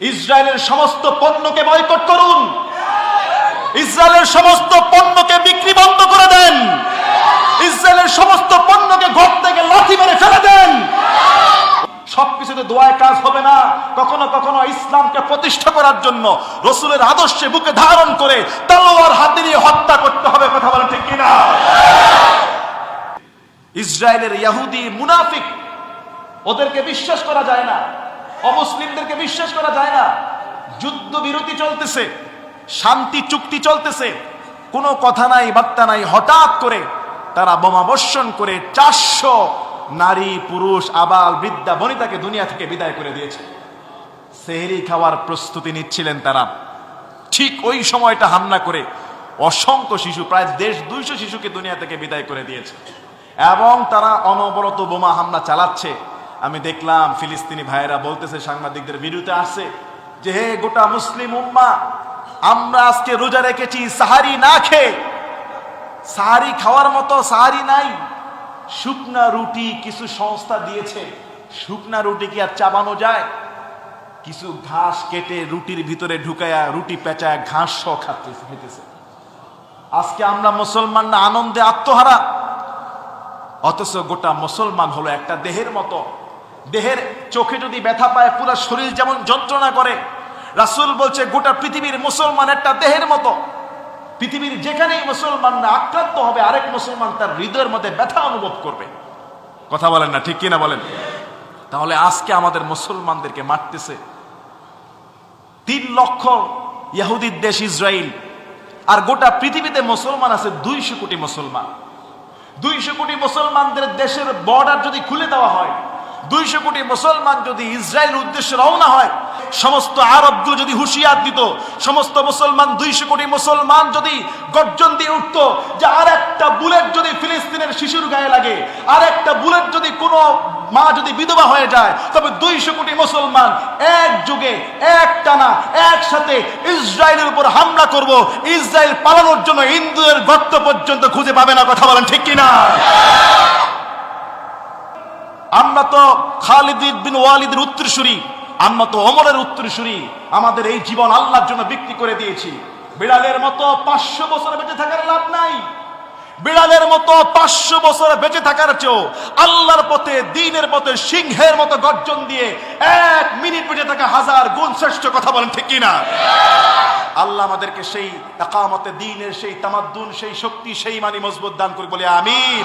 ইসরায়েলের সমস্ত পণ্যকে বয়কট করুন। ইসরায়েলের সমস্ত পণ্যকে বিক্রি বন্ধ করে দেন। ইসরায়েলের সমস্ত পণ্যকে ঘর থেকে লাথি মেরে ফেলে দেন। সবকিছুতে দোয়ায় কাজ হবে না। কখনো কখনো ইসলামকে প্রতিষ্ঠা করার জন্য রসুলের আদর্শে বুকে ধারণ করে তলোয়ার হাতে নিয়ে হত্যা করতে হবে, কথা বলেন ঠিক কিনা? ইসরায়েলের ইয়াহুদি মুনাফিক, ওদেরকে বিশ্বাস করা যায় না। অমুসলিমদেরকে বিশ্বাস করা যায় না। যুদ্ধ বিরতি চলতেছে, শান্তি চুক্তি চলতেছে। কোনো কথা নাই, বার্তা নাই, হঠাৎ করে তারা বোমা বর্ষণ করে চারশো নারী, পুরুষ, আবাল, বৃদ্ধা, বনিতাকে দুনিয়া থেকে বিদায় করে দিয়েছে। সেহরি খাওয়ার প্রস্তুতি নিচ্ছিলেন তারা। ঠিক ওই সময়টা হামলা করে অসংখ্য শিশু, প্রায় দেশ দুইশো শিশুকে দুনিয়া থেকে বিদায় করে দিয়েছে। এবং তারা অনবরত বোমা হামলা চালাচ্ছে। আমি দেখলাম ফিলিস্তিনি ভাইয়েরা বলতেছে, সাংবাদিকদের বিরুদ্ধে আসছে যে, হে গোটা মুসলিম উম্মা, আমরা আজকে রোজা রেখেছি, সাহারি না খেয়ে। সাহারি খাওয়ার মতো সাহারি নাই। শুকনা রুটি কিছু সংস্থা দিয়েছে। শুকনা রুটি কি আর চাবানো যায়? কিছু ঘাস কেটে রুটির ভিতরে ঢুকায়া রুটি পেঁচায় ঘাস খাচ্ছে হইতেছে আজকে আমরা মুসলমানরা আনন্দে আত্মহারা। অথচ গোটা মুসলমান হলো একটা দেহের মতো। দেহের চোখে যদি ব্যথা পায়, পুরো শরীর যেমন যন্ত্রণা করে। রাসূল বলছে, গোটা পৃথিবীর মুসলমান একটা দেহের মতো। পৃথিবীর যেখানেই মুসলমানরা আক্রান্ত হবে, আরেক মুসলমান তার হৃদয়ের মধ্যে ব্যথা অনুভব করবে। কথা বলেন না, ঠিক কিনা বলেন? তাহলে আজকে আমাদের মুসলমানদেরকে মারতেছে তিন লক্ষ ইহুদির দেশ ইসরায়েল আর গোটা পৃথিবীতে মুসলমান আছে দুইশো কোটি মুসলমান। দুইশো কোটি মুসলমানদের দেশের বর্ডার যদি খুলে দেওয়া হয় দুইশো কোটি মুসলমান যদি ইসরায়েল উদ্দেশ্যে রওনা হয়, সমস্ত আরবগুলো যদি হুঁশিয়ার দিত, সমস্ত মুসলমান দুইশো কোটি মুসলমান যদি গর্জন দিয়ে উঠতো যে আর একটা বুলেট যদি ফিলিস্তিনের শিশুর গায়ে লাগে আর একটা বুলেট যদি কোনো মা যদি বিধবা হয়ে যায়, তবে দুইশো কোটি মুসলমান এক যুগে এক টানা একসাথে ইসরায়েলের উপর হামলা করব। ইসরায়েল পালানোর জন্য ইন্দুয়ের গর্ত পর্যন্ত খুঁজে পাবে না, কথা বলেন ঠিক কিনা? আমরা তো খালিদ বিন ওয়ালিদের উত্তরসূরি, আমরা তো অমরের উত্তরসূরি। আমাদের এই জীবন আল্লাহর জন্য বিক্রি করে দিয়েছি। বিড়ালের মতো পাঁচশো বছর বেঁচে থাকার লাভ নাই। বিড়ালের মতো পাঁচশো বছর বেঁচে থাকার চেয়েও আল্লাহর পথে, দিনের পথে, সিংহের মতো গর্জন দিয়ে এক মিনিট বেঁচে থাকা হাজার গুণ শ্রেষ্ঠ কথা বলেন ঠিক কিনা? আল্লাহ আমাদেরকে সেই একামতে, দিনের সেই তামাদ্দুন, সেই শক্তি, সেই মানি মজবুত দান করে বলে আমিন।